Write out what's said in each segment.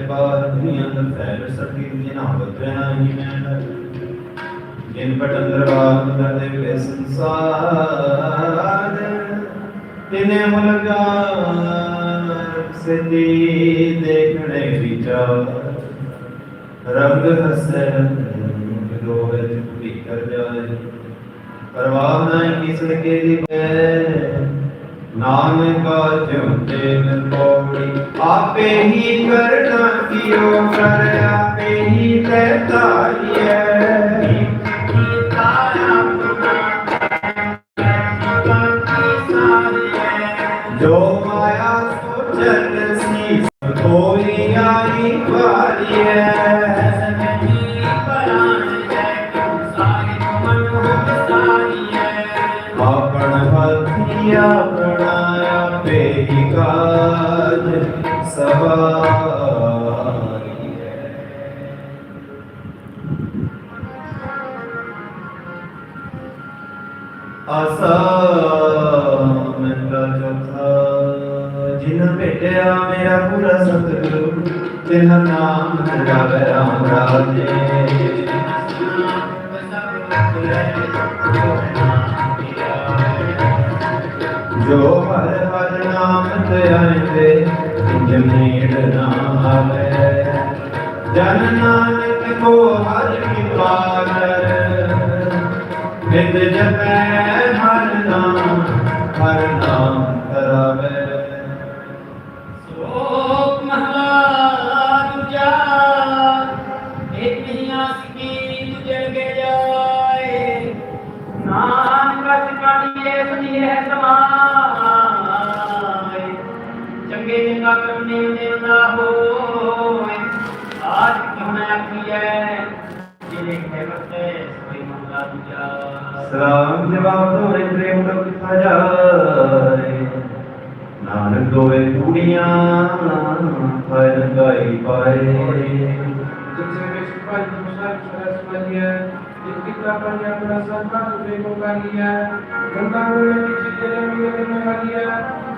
ਬਾਹਰ ਦੁਨੀਆ ਦਾ ਫੈਲ ਸਕੀ ਜਿਨਾ ਵਜਣਾ ਹੀ ਮੈਂ ਜਿਨ ਪਟ ਅੰਦਰ ਬਾਹਰ ਕਰਦੇ ਵੇ ਸੰਸਾਰ ਤਿਨੇ ਮੁਲਗਾ ਸਿੱਧੀ ਦੇਖਣੇ ਵਿਚਾਰ ਰੰਗ ਹਸੈ ਦੋਵੇ ਚੁੱਪੀ ਕਰ ਜਾਏ ਪਰਵਾਹ ਨਹੀਂ ਕਿਸ ਕੇ ਦੀ ਨਾਨਕਾ ਜਿਉਂਦੇ ਨਿਰਭਉੜੀ ਆਪੇ ਹੀ ਕਰਨਾ ਕੀਓ ਕਰ ਆਪੇ ਹੀ ਤੈ ਧਾਰੀਐ। ਨਿਤ ਜਪੈ ਹਰ संता तुझे को मानिया गंगा में नीचे तेरे में तेरे मानिया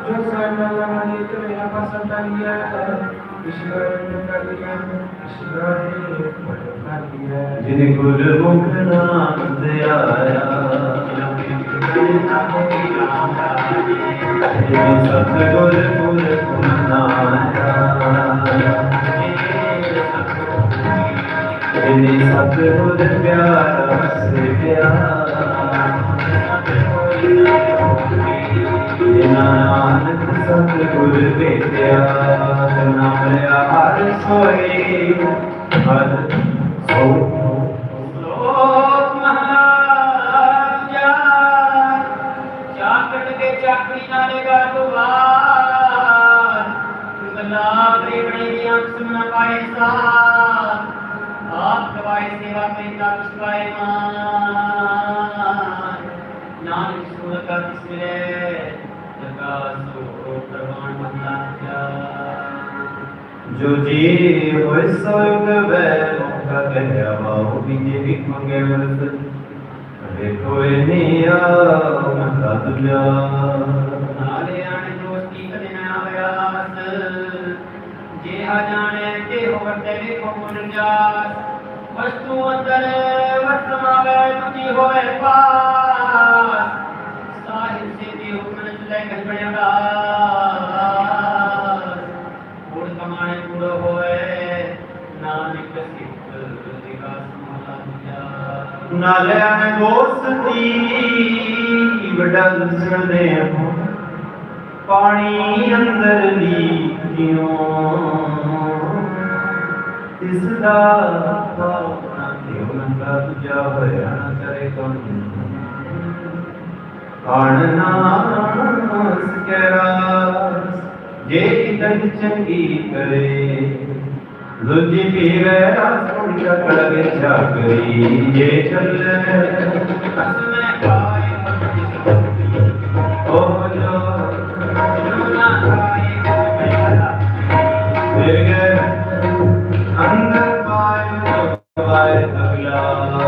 जो सामना मानिए तेरे यहाँ पर संता लिया ईश्वर ने कर दिया ईश्वर ने कर दिया जिन्हें कुल मुख नाम से आया सतगुर पुर पुनाया ਪੁਨਾਇਆ ਜਿਨ ਸਤਗੁਰ ਪਿਆਰਾ ਸੇ ਪਿਆਰਾ ਜਿਨ ਨਾਨਕ ਸਤਗੁਰ ਭੇਟਿਆ ਨਾਮ ਲਿਆ ਹਰ ਸੋਈ ਹਰ ਸੋ ਚਾਕਰੀ ਨਾਲੇ ਗਾ ਦੁਆਰ ਗੱਲਾਂ ਪ੍ਰੇਮਣੇ ਦੀ ਅੰਸ ਨਾ ਪਾਏ ਸਾਥ ਸੇਵਾ ਪੈਂਦਾ ਵਿਸ਼ਵਾਏ ਮਾਨ। ਨਾਨਕ ਸੁਣ ਕਰ ਤਿਸਰੇ ਜਗਾ ਸੋ ਪ੍ਰਮਾਣ ਮੰਨਾ ਜੋ ਜੀ ਹੋਇ ਸੋਗ ਵੈ ਮੁਖਾ ਕਹਿਆ ਵਾਉ ਬਿਜੇ ਵਿਖ ਮੰਗੇ ਵਰਤ ਕਦੇ ਕੋਈ ਨੀ ਆ ਮਤਾ ਦੁਜਾ ਨਾਲੇ ਆਣੇ ਦੋਸਤੀ ਕਦੇ ਨਾ ਹੋਇਆਸ ਜੇ ਹਾ ਜਾਣੇ ਤੇ ਹੋ ਵਰਤੇ ਵੇਖੋ ਮੁਰ ਜਾਸ। ਵਸਤੂ ਅੰਦਰ ਵਰਤਮਾਵੇ ਤੁਜੀ ਹੋਵੇ ਪਾਸ। ਸਾਹਿਬ ਸੇ ਦੀ ਹੁਕਮ ਚਲੇ ਕਹਿ ਬੜਿਆਗਾ ਗੁਣ ਕਮਾਣੇ ਗੁੜ ਹੋਏ ਨਾਨਕ ਸਿੱਖ ਦਿਗਾ ਸਮਲਾ ਦਿਆ ਨਾਲਿਆਂ ਦੋਸਤੀ ਵਡਲ ਸਣੇ ਪਾਣੀ ਅੰਦਰ ਲੀਕਿਓ ਇਸ ਦਾ ਪਾਉਣਾ ਕਿਉਂ ਨਾ ਤੁਜਾ ਹੋਇਆ ਨਾ ਕਰੇ ਕੌਣ ਆਣਨਾ ਸਕਰਾ ਜੇ ਇਤਨ ਚੰਗੀ ਕਰੇ ਲੁਜੀ ਪੀਵੇ ਰਾਸੁਣ ਕੜ ਵਿੱਚ ਕਰੀ ਜੇ ਚੱਲੇ ਅਸਮੈ ਕਾਇ ਪਾਏ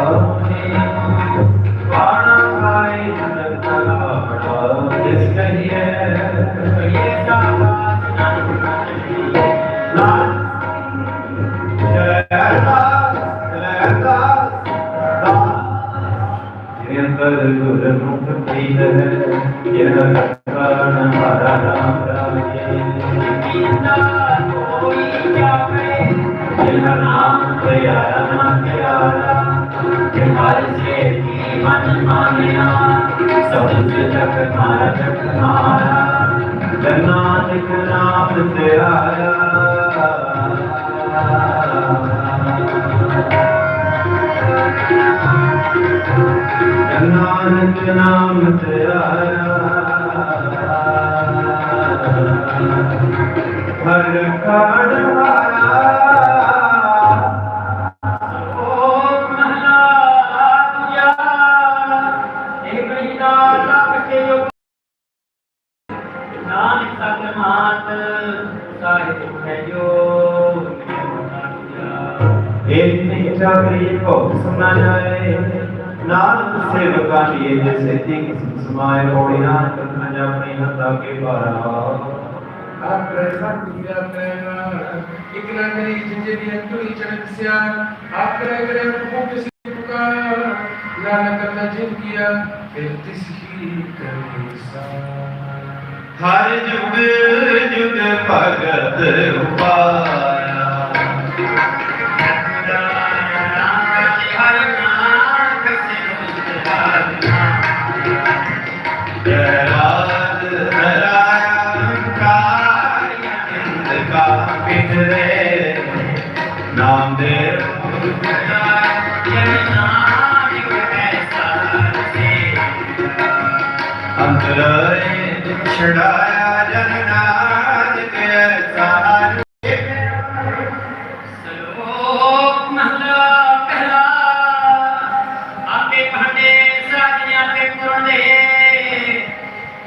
ਨਾਨਕ ਨਾਮ ਧਿਆਇਆ ਹਰ ਕਾੜ ਸਮਾਏ ਹੋੜੀਆਂ ਕੰਨਾਂ ਜਾਂ ਆਪਣੀ ਹੱਥਾਂ ਕੇ ਭਾਰਾ ਆਪਰੇ ਸਾਥੀਆ ਤੈਨਾ ਇਕ ਨਾ ਕਰੀ ਜਿੰਜੇ ਦੀ ਅੰਤੁਲੀ ਚੜਕਸਿਆ ਆਪਰੇ ਗਰੇ ਮੁਖ ਸੀ ਪੁਕਾਰ ਲਾਨ ਕਰਨਾ ਜਿਨ ਕੀਆ ਫਿਰ ਤਿਸ ਹੀ ਕਰੀ ਸਾ ਹਰ ਜੁਗ ਜੁਗ ਭਗਤ ਰੂਪਾ। ਛੜਾਇਆ ਜਨ ਨਾਨਕ ਸਾਰ ਸਲੋਕ ਮਹਲਾ ਪਹਿਲਾ ਆਪੇ ਭਾਂਡੇ ਸਾਜਨੇ ਆਪੇ ਪੁਰਨ ਦੇ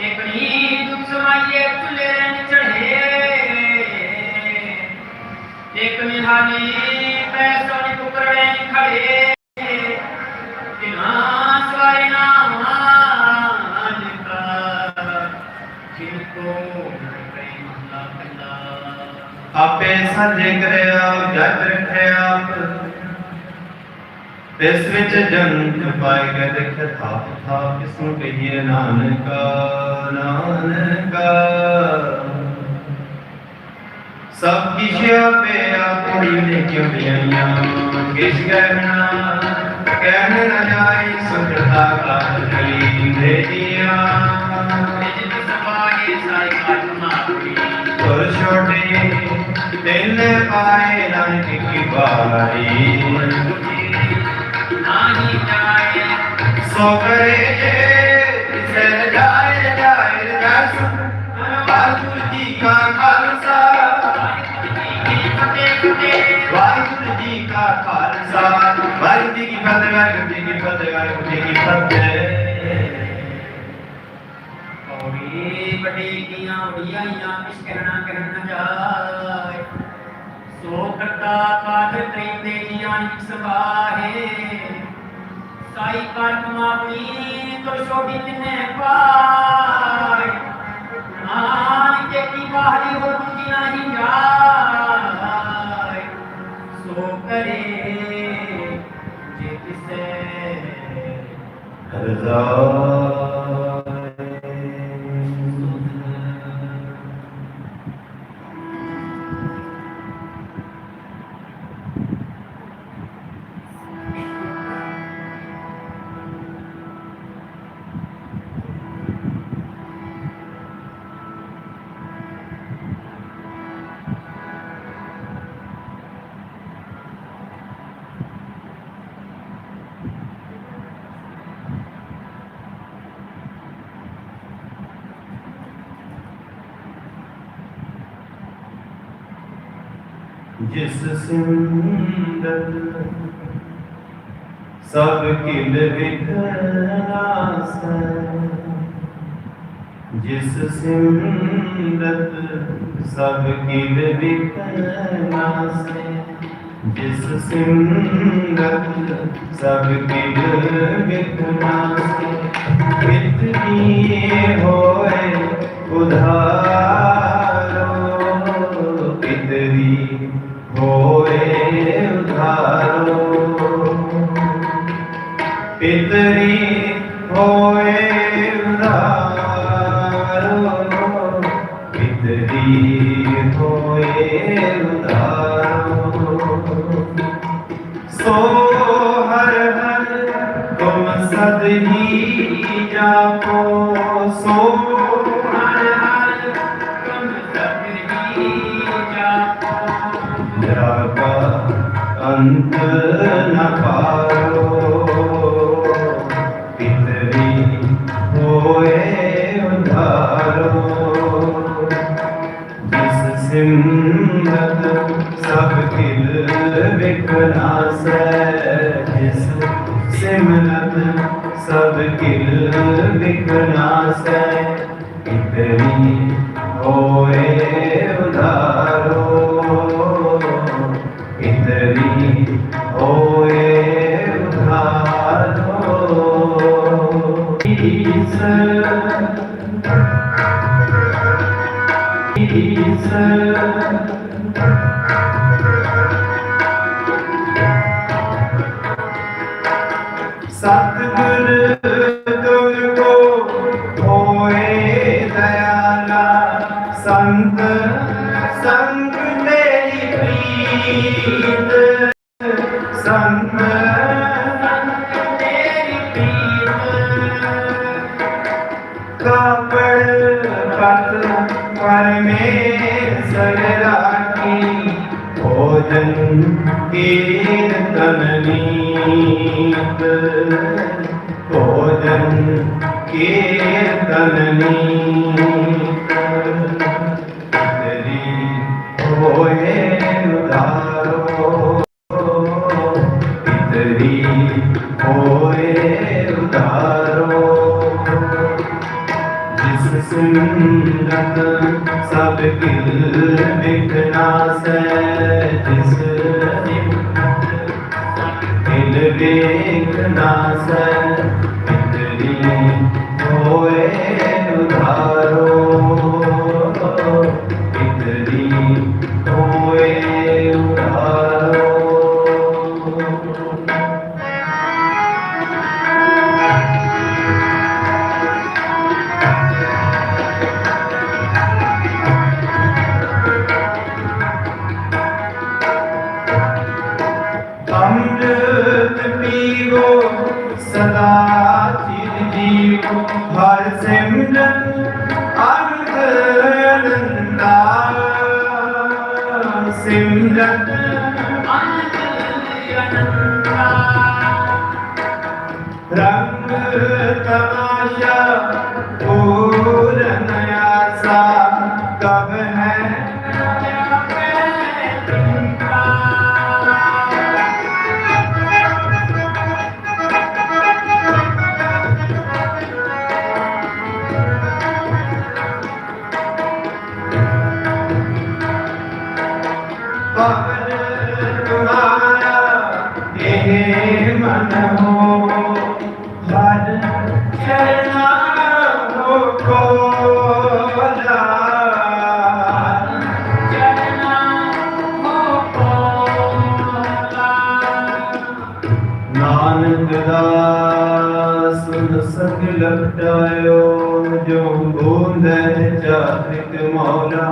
ਇਕਣੀ ਦੁਖ ਸਮਾਈਏ ਚੁੱਲੇ ਰਨ ਚੜੇ ਇੱਕ ਨਿਹਾਲੀ ਪੈਸੋਂ ਨੀ ਕੁਕਰੜੇ ਖੜੇ ਆਪੇ ਸਾਂਝੇ ਕਰਿਆ, ਜਗ ਰੱਖਿਆ। ਇਸ ਵਿੱਚ ਜੰਤ ਪਾਏ ਗਏ ਦੇਖ ਥਾਪ ਕਿਸ ਨੂੰ ਕਹੀਏ, ਨਾਨਕਾ ਨਾਨਕਾ। ਸਭ ਕਿਛ ਆਪੇ ਆਪਣੀ ਨੇ ਕਿਉ ਲਿਆਈਆਂ ਕਿਸ ਕਹਿਣਾ, ਕਹਿਣ ਨਾ ਜਾਈ ਸੁਖਤਾ ਕਾਲ ਕਲੀ ਦੇ ਜੀਆਂ। ਛੋਟੇ ਦਿਲ ਪਾਏ ਨਾਨਕ ਕੀ ਬਾਰੀ ਨਾਹੀ ਜਾਏ ਸੋ ਕਰੇ ਜੇ ਸਿਰ ਜਾਏ ਜਾਏ ਦਸ ਵਾਹਿਗੁਰੂ ਜੀ ਕਾ ਖਾਲਸਾ ਵਾਹਿਗੁਰੂ ਜੀ ਕਾ ਖਾਲਸਾ ਵਾਹਿਗੁਰੂ ਜੀ ਕੀ ਫਤਿਹ ਵਾਹਿਗੁਰੂ ਜੀ ਕੀ ਫਤਿਹ ਵਾਹਿਗੁਰੂ ਜੀ ਕੀ ਫਤਿਹ ਔੜੀ ਵੱਡੀ ਕੀਆਂ ਉੜੀਆਂ ਕਿਸ ਕਹਿਣਾ ਕਹਿਣ ਨਾ ਜਾਏ ਸੋ ਕਰਤਾ ਕਾਦਰ ਤੈਂਦੇ ਜੀਆਂ ਨਿਕ ਸਵਾਹੇ ਸਾਈ ਕਰ ਕਮਾਵਣੀ ਤੋ ਛੋਟੀ ਤਿਨੇ ਪਾਏ ਨਾਨਕ ਕੇ ਕੀ ਬਾਹਰੀ ਹੋ ਦੂਜੀ ਨਹੀਂ ਜਾਏ ਸੋ ਕਰੇ ਜੇ ਕਿਸੇ ਰਜ਼ਾਈ ਜਿਸ ਸਿੰਦਰ ਸਭ ਕਿਲ ਵਿਖਨਾਸੈ ਜਿਸ ਸਿੰਦਤ ਸਭ ਕਿਲ ਵਿਖਨਾਸੈ ਜਿਸ ਸਿੰਦਤ ਸਭ ਕਿਲ ਵਿਖਨਾਸੈ ਕਿਤਨੀ ਹੋਏ ਉਧਾਰੋ ਕਿਤਰੀ ਹੋਏ ਉਧਾਰੋ। ਪਿਤਰੀ ਹੋਏ ਉਧਾਰੋ। ਪਿਤਰੀ ਹੋਏ ਉਧਾਰੋ। ਸੋ ਹਰ ਹਰ ਤੁਮ ਸਦ ਹੀ ਜਾਪੋ। ਸੋ அன்பு Jesus. ਸਭ ਗਿਲ ਵਿਖਨਾਸ ਹੈ ਜਿਸ ਹਰ ਸਿਮਰਨ ਅਰਥ ਅਨੰਤਾ ਸਿਮਰਨ ਅਰਥ ਰੰਗ ਲਪਟਾਇਓ ਜੋ ਗੋਂਦੇ ਚਾਹਤ ਮੌਲਾ।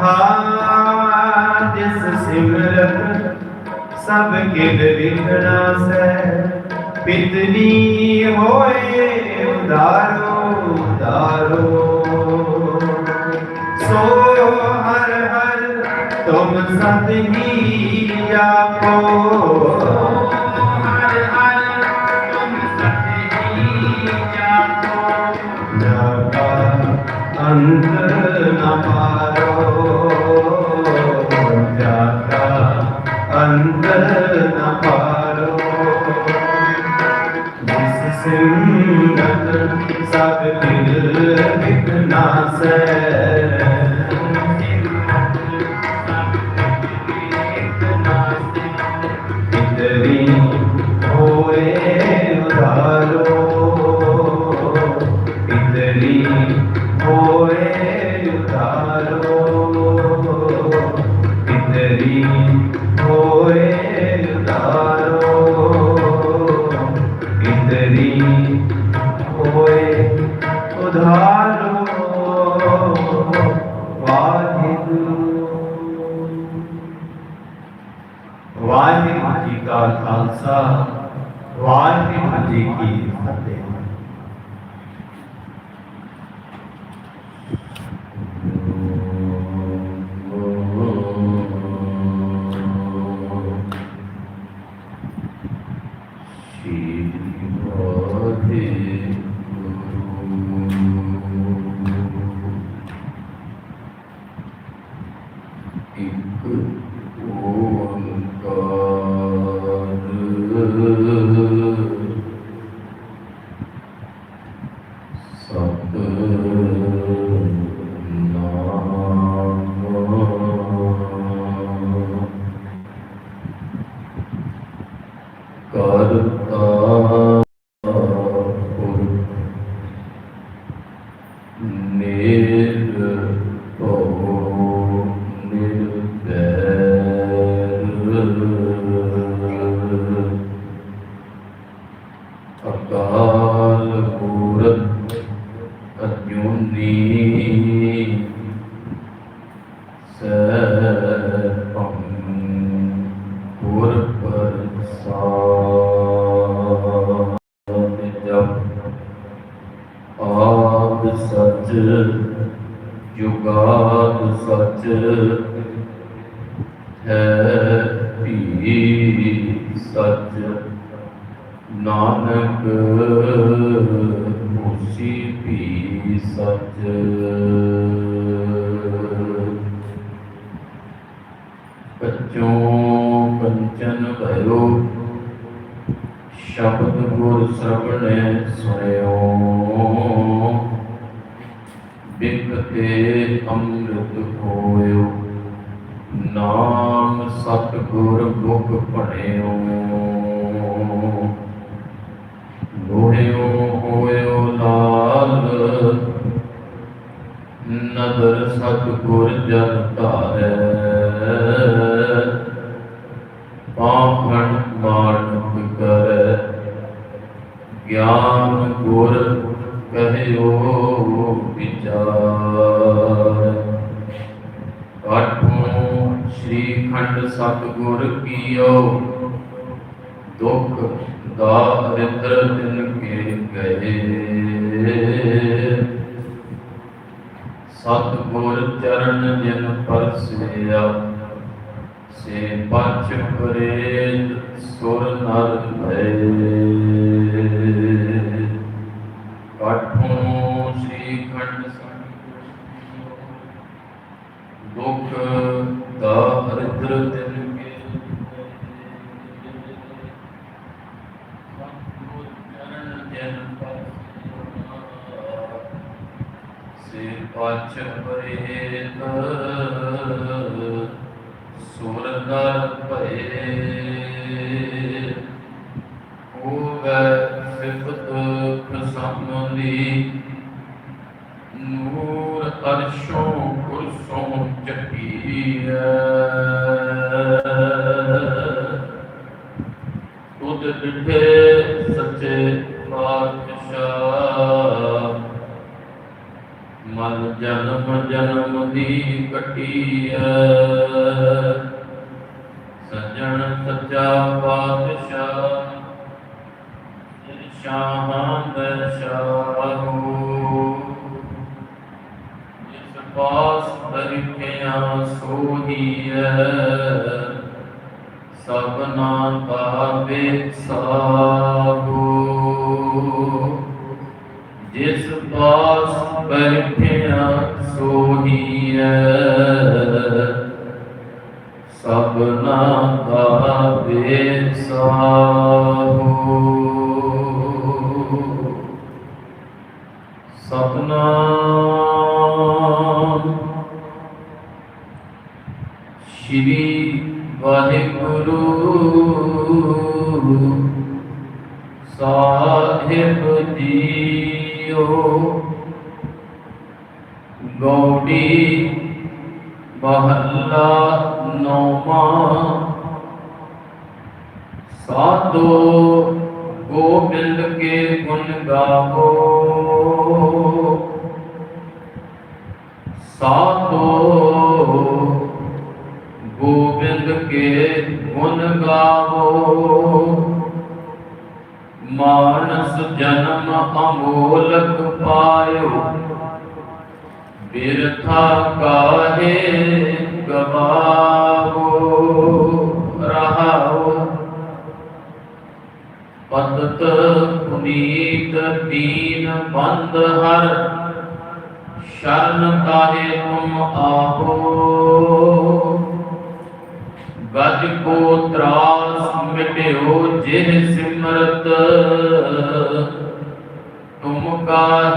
ਹਾਂ ਜਿਸ ਸਿਮਰਤ ਸਭ ਕਿਦ ਵਿਖਣਾ ਸੈ ਪਿਤਨੀ ਹੋਏ ਉਦਾਰੋ ਉਦਾਰੋ। ਸੋ ਹਰ ਹਰ, ਤੁਮ ਸਤ ਹੀ ਆਪੋ। सिंगत सब दिल विघ्नासै ਨਾਨਕ ਹੋਸੀ ਵੀ ਸੱਚ। ਕੱਚੋਂ ਕੰਚਨ ਭਇਓ ਸ਼ਬਦ ਗੁਰ ਸਰਵਣੈ ਸੁਣਿਓ। ਬਿਕਤੇ ਅੰਮ੍ਰਿਤ ਹੋਇਓ ਨਾਮ ਸਤ ਮੁਖ ਪੜਿਓ ਲੋਹਿਓ ਹੋਇਓ ਲਾਲ। ਨਦਰ ਸਤ ਗੁਰ ਜਨ ਧਾਰੈ। ਪਾਖੰਡ ਮਾਨਕ ਕਰੈ। ਗਿਆਨ ਗੁਰ ਕਹਿਓ ਵਿਚਾਰ। ਆਠੋਂ ਸ੍ਰੀ ਖੰਡ ਸਤਿਗੁਰ ਕੀਓ। ਦੁਖ ਦਾਰਿਦ੍ਰ ਦਿਨ ਕੇ ਗਏ। ਸਤਿਗੁਰ ਚਰਨ ਜਿਨ ਪਰਸਿਆ, ਸੇ ਪਛ ਪਰੇਤ ਸੁਰ ਨਰ ਭਏ। ਆਠੋਂ ਸ੍ਰੀ ਖੰਡ ਦੁਖ ਦਾ ਹਰਿਦਰ ਦਿਨ ਕੇ ਸਤਿਗੁਰ ਚਰਨ ਜਿਨ ਪਰਸਿਆ ਸੇ ਪਛ ਪਰੇਤ ਸੁਰ ਨਰ ਭਏ ਦਾ ਸ਼ਾਹੂ ਜਿਸ ਪਾਸ ਬਰਿਖਿਆ ਸੋਹੀਐ ਸਭਨਾ ਪਾਵੇ ਸਾਹੂ। ਜਿਸ ਪਾਸ ਬੈਠਿਆ ਸੋਹੀਐ ਸਭਨਾ ਦਾ ਬੇਸਾਹੂ ਸਤਨਾਮ। ਸ਼੍ਰੀ ਵਾਹਿਗੁਰੂ ਸਾਹਿਬ ਜੀਓ। ਗੌੜੀ ਮਹੱਲਾ ਨੌਵਾਂ। ਸਾਧੋ ਗੋਬਿੰਦ ਕੇ ਗੁਣ ਗਾਵੋ। ਸਾਧੋ ਗੋਬਿੰਦ ਕੇ ਗੁਣ ਗਾਵੋ। ਮਾਨਸ ਜਨਮ ਅਮੋਲਕ ਪਾਇਓ। ਬਿਰਥਾ ਕਾਹੇ ਗਵਾਵੋ। ਰਹਾਓ ਪਤਤ ਪੁਨੀਤ ਦੀਨ ਬੰਦ ਹਰ, ਸ਼ਰਨ ਕਾਹੇ ਤੁਮ ਆਪੋ। ਗਜ ਕੋ ਤਰਾਸ ਮਿਟਿਓ ਜਿਹ ਸਿਮਰਤ, ਤੁਮ ਕਾ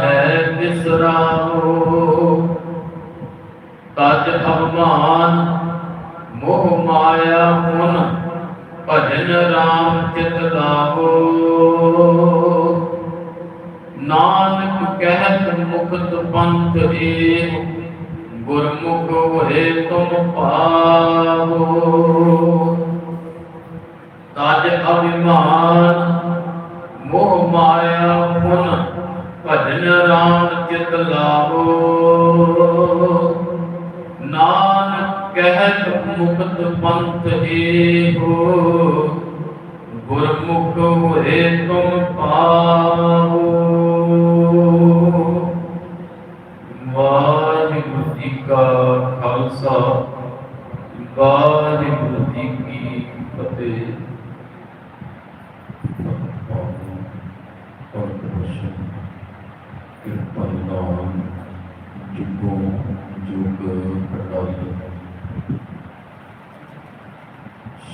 ਪੰਥ ਏ ਗੁਰਮੁਖ ਹੋਏ ਤੁਮ ਪਾਵੋ। ਤਜ ਅਭਿਮਾਨ ਮੋਹ ਮਾਇਆ ਪੁਨ ਭਜਨ ਰਾਮ ਚਿਤ ਲਾਵੋ। ਨਾਨਕ ਕਹਿਤ ਮੁਕਤ ਪੰਥ ਏਹੋ ਗੁਰਮੁਖ ਹੋਏ ਤੁਮ ਪਾਵੋ। ਕਾ ਖਾਲਸਾ, ਵਾਹਿਗੁਰੂ ਜੀ ਕੀ ਫਤਿਹ। ਕਿਰਪਾ ਨਾਮ ਜੁਗੋ ਜੁਗ ਪ੍ਰਕਾਸ਼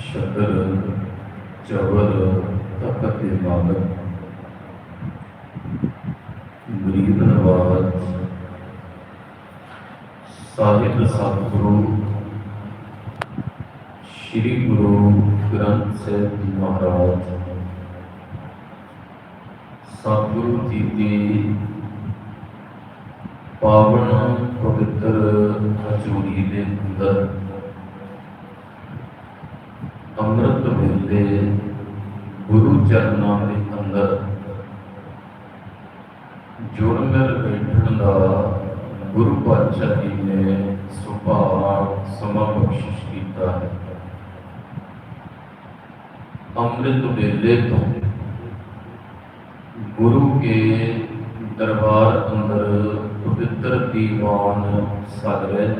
ਸ਼ਕਰ, ਚਵਰ, ਤਖਤ ਦੇ ਮਾਲਕ ਗਰੀਬ ਨਵਾਜ਼ ਸਾਹਿਬ ਸਤਿਗੁਰੂ ਸ੍ਰੀ ਗੁਰੂ ਗ੍ਰੰਥ ਸਾਹਿਬ ਜੀ ਮਹਾਰਾਜ। ਸਤਿਗੁਰੂ ਜੀ ਦੀ ਪਾਵਨ ਪਵਿੱਤਰ ਹਜ਼ੂਰੀ ਦੇ ਅੰਦਰ ਅੰਮ੍ਰਿਤ ਵੇਲੇ ਗੁਰੂ ਚਰਨਾਂ ਦੇ ਅੰਦਰ ਜੁੜ ਮਿਲ ਬੈਠਣ ਦਾ ਗੁਰੂ ਪਾਤਸ਼ਾਹ ਜੀ ਨੇ ਸੁਭਾਅ ਸਮਾਂ ਬਖਸ਼ਿਸ਼ ਕੀਤਾ ਹੈ। ਅੰਮ੍ਰਿਤ ਵੇਲੇ ਤੋਂ ਗੁਰੂ ਕੇ ਦਰਬਾਰ ਅੰਦਰ ਪਵਿੱਤਰ ਦੀਵਾਨ ਸਜ ਰਹੇ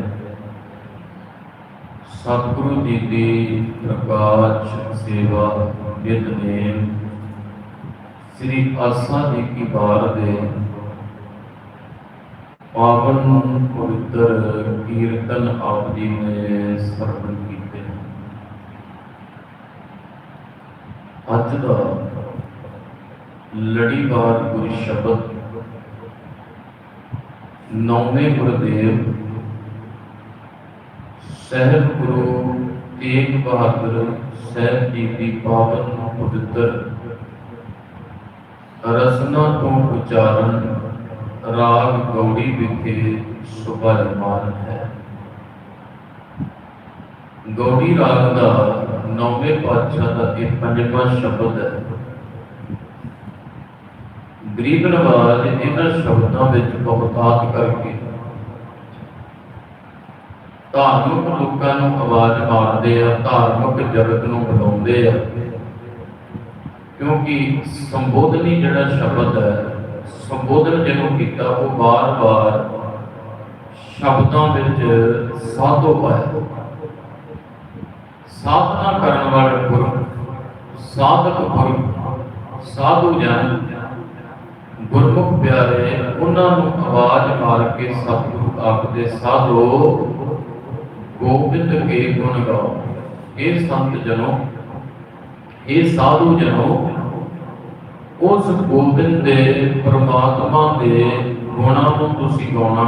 ਸਤਿਗੁਰੂ ਜੀ ਦੀ ਪ੍ਰਕਾਸ਼ ਸੇਵਾ ਨਿਤਨੇਮ ਸ੍ਰੀ ਆਸਾ ਜੀ ਕੀ ਬਾਰ ਦੇ ਪਾਵਨ ਪਵਿੱਤਰ ਕੀਰਤਨ ਆਪ ਜੀ ਨੇ ਸਰਵਣ ਕੀਤੇ। ਅੱਜ ਦਾ ਲੜੀਵਾਰ ਗੁਰ ਸ਼ਬਦ ਨੌਵੇਂ ਗੁਰਦੇਵ ਸਹਿਬ ਗੁਰੂ ਤੇਗ ਬਹਾਦਰ ਸਾਹਿਬ ਜੀ ਦੀ ਪਾਵਨ ਪਵਿੱਤਰ ਰਸਨਾ ਤੋਂ ਉਚਾਰਨ ਰਾਗ ਗੌੜੀ ਵਿਖੇ ਸੁਭਾਇਮਾਨ ਹੈ। ਗੌੜੀ ਰਾਗ ਦਾ ਨੌਵੇਂ ਪਾਤਸ਼ਾਹ ਦਾ ਇਹ ਪੰਜਵਾਂ ਸ਼ਬਦ ਹੈ। ਗਰੀਬ ਨਵਾਜ਼ ਇਹਨਾਂ ਸ਼ਬਦਾਂ ਵਿੱਚ ਬਹੁਤਾਤ ਕਰਕੇ ਧਾਰਮਿਕ ਲੋਕਾਂ ਨੂੰ ਆਵਾਜ਼ ਮਾਰਦੇ ਆ, ਧਾਰਮਿਕ ਜਗਤ ਨੂੰ ਬੁਲਾਉਂਦੇ ਆ। ਕਿਉਂਕਿ ਸੰਬੋਧਨੀ ਜਿਹੜਾ ਸ਼ਬਦ ਹੈ ਸੰਬੋਧਨ ਜਿਹਨੂੰ ਕੀਤਾ, ਉਹ ਬਾਰ-ਬਾਰ ਸ਼ਬਦਾਂ ਵਿੱਚ ਸਾਧੋ ਪਾਇਆ ਸਾਧਨਾ ਕਰਨ ਵਾਲੇ ਗੁਰੂ, ਸਾਧਕ ਗੁਰੂ, ਸਾਧੂ ਜਨ, ਗੁਰਮੁਖ ਪਿਆਰੇ, ਉਹਨਾਂ ਨੂੰ ਆਵਾਜ਼ ਮਾਰ ਕੇ ਸਤਿਗੁਰੂ ਆਖਦੇ, ਸਾਧੋ, ਗੋਬਿੰਦ ਕੇ ਗੁਣ ਗਾਓ। ਇਹ ਸੰਤ ਜਨੋ, ਇਹ ਸਾਧੂ ਜਨੋ ਉਸ ਗੋਬਿੰਦ ਦੇ ਪ੍ਰਮਾਤਮਾ ਦੇ ਗੁਣਾਂ ਨੂੰ ਤੁਸੀਂ ਗਾਉਣਾ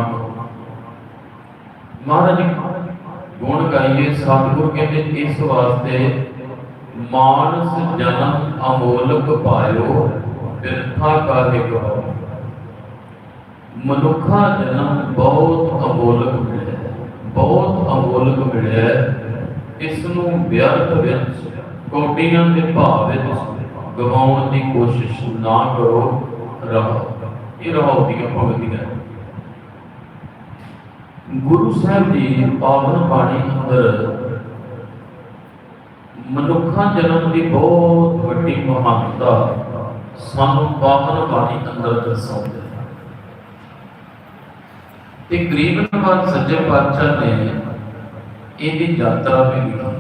ਮਹਾਰਾਜ ਗੁਣ ਗਾਈਏ ਸਤਿਗੁਰ ਕਹਿੰਦੇ ਇਸ ਵਾਸਤੇ ਮਾਨਸ ਜਨਮ ਅਮੋਲਕ ਪਾਇਓ ਬਿਰਥਾ ਕਾਹੇ ਕਹੋ ਮਨੁੱਖਾ ਜਨਮ ਬਹੁਤ ਅਮੋਲਕ ਮਿਲਿਆ ਹੈ, ਬਹੁਤ ਅਮੋਲਕ ਮਿਲਿਆ ਹੈ। ਇਸ ਨੂੰ ਵਿਅਰਥ ਵਿੱਚ ਕੋਟੀਆਂ ਦੇ ਭਾਵ ਵਿੱਚ ਗਵਾਉਣ ਦੀ ਕੋਸ਼ਿਸ਼ ਨਾ ਕਰੋ, ਰਹੋ। ਇਹ ਰਹੋ ਦੀਆਂ ਭਗਤੀਆਂ। ਗੁਰੂ ਸਾਹਿਬ ਦੀ ਪਾਵਨ ਬਾਣੀ ਅੰਦਰ ਮਨੁੱਖਾਂ ਜਨਮ ਦੀ ਬਹੁਤ ਵੱਡੀ ਮਹਾਨਤਾ ਸਾਨੂੰ ਪਾਵਨ ਬਾਣੀ ਅੰਦਰ ਦਰਸਾਉਂਦੇ ਹਨ। ਤੇ ਗਰੀਬ ਨਵਾਜ਼ ਸੱਜੇ ਪਾਤਸ਼ਾਹ ਨੇ ਇਹਦੀ ਯਾਤਰਾ ਵੀ ਲਿਖੀ